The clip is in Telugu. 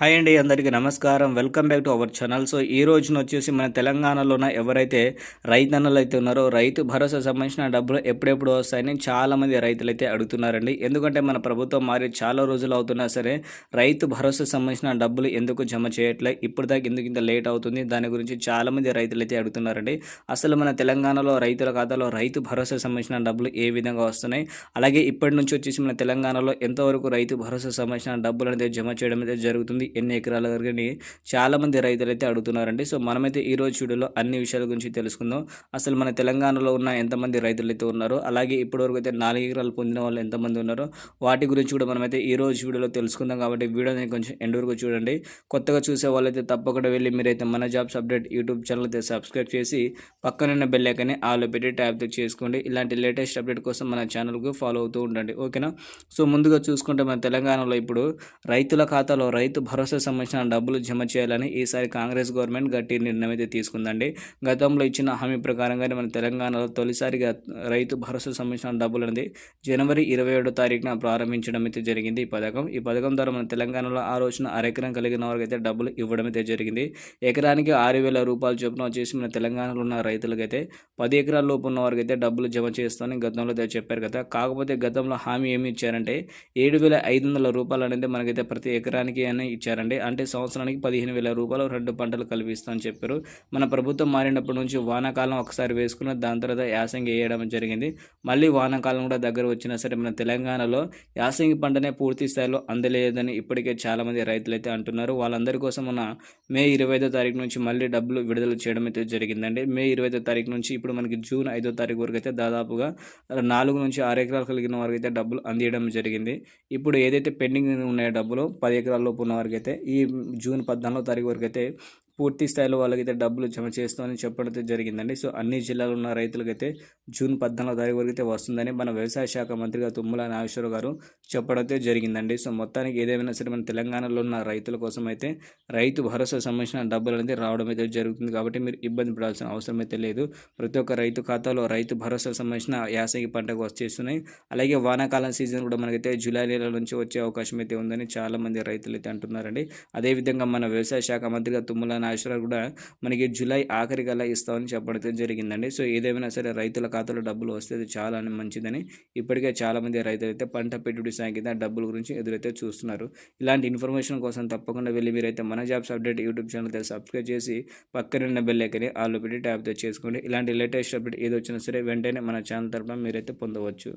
హాయ్ అండి అందరికీ నమస్కారం. Welcome back to our channel. So ఈ రోజున వచ్చేసి మన తెలంగాణలోన ఎవరైతే రైతన్నలు అయితే ఉన్నారో రైతు భరోసా సంబంధించిన డబ్బులు ఎప్పుడెప్పుడు వస్తాయని చాలామంది రైతులు అయితే అడుగుతున్నారండి. ఎందుకంటే మన ప్రభుత్వం మారి చాలా రోజులు అవుతున్నా సరే రైతు భరోసా సంబంధించిన డబ్బులు ఎందుకు జమ చేయట్లే? ఇప్పుడు దాకా ఎందుకు ఇంత లేట్ అవుతుంది? దాని గురించి చాలామంది రైతులు అయితే అడుగుతున్నారండి. అసలు మన తెలంగాణలో రైతుల ఖాతాలో రైతు భరోసా సంబంధించిన డబ్బులు ఏ విధంగా వస్తున్నాయి? అలాగే ఇప్పటి నుంచి వచ్చేసి మన తెలంగాణలో ఎంతవరకు రైతు భరోసా సంబంధించిన డబ్బులు అనేది జమ చేయడం అయితే జరుగుతుంది? ఎన్ని ఎకరాల వరకు చాలామంది రైతులు అయితే అడుగుతున్నారండి. సో మనమైతే ఈ రోజు వీడియోలో అన్ని విషయాల గురించి తెలుసుకుందాం. అసలు మన తెలంగాణలో ఉన్న ఎంతమంది రైతులు అయితే ఉన్నారో అలాగే ఇప్పటివరకు అయితే నాలుగు ఎకరాలు పొందిన వాళ్ళు ఎంతమంది ఉన్నారో వాటి గురించి కూడా మనమైతే ఈ రోజు వీడియోలో తెలుసుకుందాం కాబట్టి వీడియోని కొంచెం ఎండ్ వరకు చూడండి. కొత్తగా చూసే వాళ్ళైతే తప్పకుండా వెళ్ళి మీరైతే మన జాబ్స్ అప్డేట్ యూట్యూబ్ ఛానల్ అయితే సబ్స్క్రైబ్ చేసి పక్కనున్న బెల్ ఐకని ఆలో పెట్టి ట్యాప్ చేసుకోండి. ఇలాంటి లేటెస్ట్ అప్డేట్ కోసం మన ఛానల్కు ఫాలో అవుతూ ఉండండి. ఓకేనా? సో ముందుగా చూసుకుంటే మన తెలంగాణలో ఇప్పుడు రైతుల ఖాతాలో రైతు భరోసా సంబంధించిన డబ్బులు జమ చేయాలని ఈసారి కాంగ్రెస్ గవర్నమెంట్ గట్టి నిర్ణయం అయితే తీసుకుందండి. గతంలో ఇచ్చిన హామీ ప్రకారంగానే మన తెలంగాణలో తొలిసారిగా రైతు భరోసా సంబంధించిన డబ్బులు అనేది జనవరి ఇరవై ఏడో తారీఖున ప్రారంభించడం అయితే జరిగింది ఈ పథకం. ఈ పథకం ద్వారా మన తెలంగాణలో ఆ రోజున అరెకరం కలిగిన వారికి అయితే డబ్బులు ఇవ్వడం అయితే జరిగింది. ఎకరానికి ఆరు వేల రూపాయలు చొప్పున వచ్చేసి మన తెలంగాణలో ఉన్న రైతులకైతే పది ఎకరాల లోపు ఉన్న వారికి అయితే డబ్బులు జమ చేస్తామని గతంలో చెప్పారు కదా. కాకపోతే గతంలో హామీ ఏమి ఇచ్చారంటే ఏడు వేల ఐదు వందల రూపాయలు అనేది మనకైతే ప్రతి ఎకరానికి అని ఇచ్చారండి. అంటే సంవత్సరానికి పదిహేను వేల రూపాయలు రెండు పంటలు కల్పిస్తామని చెప్పారు. మన ప్రభుత్వం మారినప్పటి నుంచి వానాకాలం ఒకసారి వేసుకున్న దాని తర్వాత యాసంగి వేయడం జరిగింది. మళ్ళీ వానాకాలం కూడా దగ్గర వచ్చినా సరే మన తెలంగాణలో యాసంగి పంటనే పూర్తి స్థాయిలో అందలేదని ఇప్పటికే చాలామంది రైతులు అయితే అంటున్నారు. వాళ్ళందరి కోసం మన మే ఇరవై ఐదో తారీఖు నుంచి మళ్ళీ డబ్బులు విడుదల చేయడం అయితే జరిగిందండి. మే ఇరవై ఐదో తారీఖు నుంచి ఇప్పుడు మనకి జూన్ ఐదో తారీఖు వరకు అయితే దాదాపుగా నాలుగు నుంచి ఆరు ఎకరాలు కలిగిన వారికి అయితే డబ్బులు అందియడం జరిగింది. ఇప్పుడు ఏదైతే పెండింగ్ ఉన్నాయో డబ్బులు పది ఎకరాల లోపు ఉన్న వారికి అయితే ఈ జూన్ పద్నాలుగో తారీఖు వరకు అయితే పూర్తి స్థాయిలో వాళ్ళకైతే డబ్బులు జమ చేస్తామని చెప్పడం జరిగిందండి. సో అన్ని జిల్లాలో ఉన్న రైతులకైతే జూన్ పద్నాలుగు తారీఖు వరకు అయితే వస్తుందని మన వ్యవసాయ శాఖ మంత్రిగా తుమ్మల నాగేశ్వర గారు చెప్పడం జరిగిందండి. సో మొత్తానికి ఏదేమైనా సరే మన తెలంగాణలో ఉన్న రైతుల కోసం అయితే రైతు భరోసా సంబంధించిన డబ్బులు అనేది రావడం అయితే జరుగుతుంది. కాబట్టి మీరు ఇబ్బంది పడాల్సిన అవసరం అయితే లేదు. ప్రతి ఒక్క రైతు ఖాతాలో రైతు భరోసా సంబంధించిన యాసంగి పంటకు వచ్చేస్తున్నాయి. అలాగే వానాకాలం సీజన్ కూడా మనకైతే జూలై నెల నుంచి వచ్చే అవకాశం అయితే ఉందని చాలామంది రైతులు అయితే అంటున్నారండి. అదేవిధంగా మన వ్యవసాయ శాఖ మంత్రిగా తుమ్మల నాగేశ్వరరావు కూడా మనకి జూలై ఆఖరికల్లా ఇస్తామని చెప్పడం జరిగిందండి. సో ఏదేమైనా సరే రైతుల ఖాతాలో డబ్బులు వస్తే చాలా మంచిదని ఇప్పటికే చాలామంది రైతులు అయితే పంట పెట్టుబడి సాగిన డబ్బుల గురించి ఎదురైతే చూస్తున్నారు. ఇలాంటి ఇన్ఫర్మేషన్ కోసం తప్పకుండా వెళ్ళి మీరైతే మన jobs update YouTube channel subscribe చేసి పక్కనున్న బెల్ ఐకని ఆల్ పెట్టి ట్యాప్ చేసుకోండి. ఇలాంటి లేటెస్ట్ అప్డేట్ ఏది వచ్చినా సరే వెంటనే మన ఛానల్ తరఫున మీరైతే పొందవచ్చు.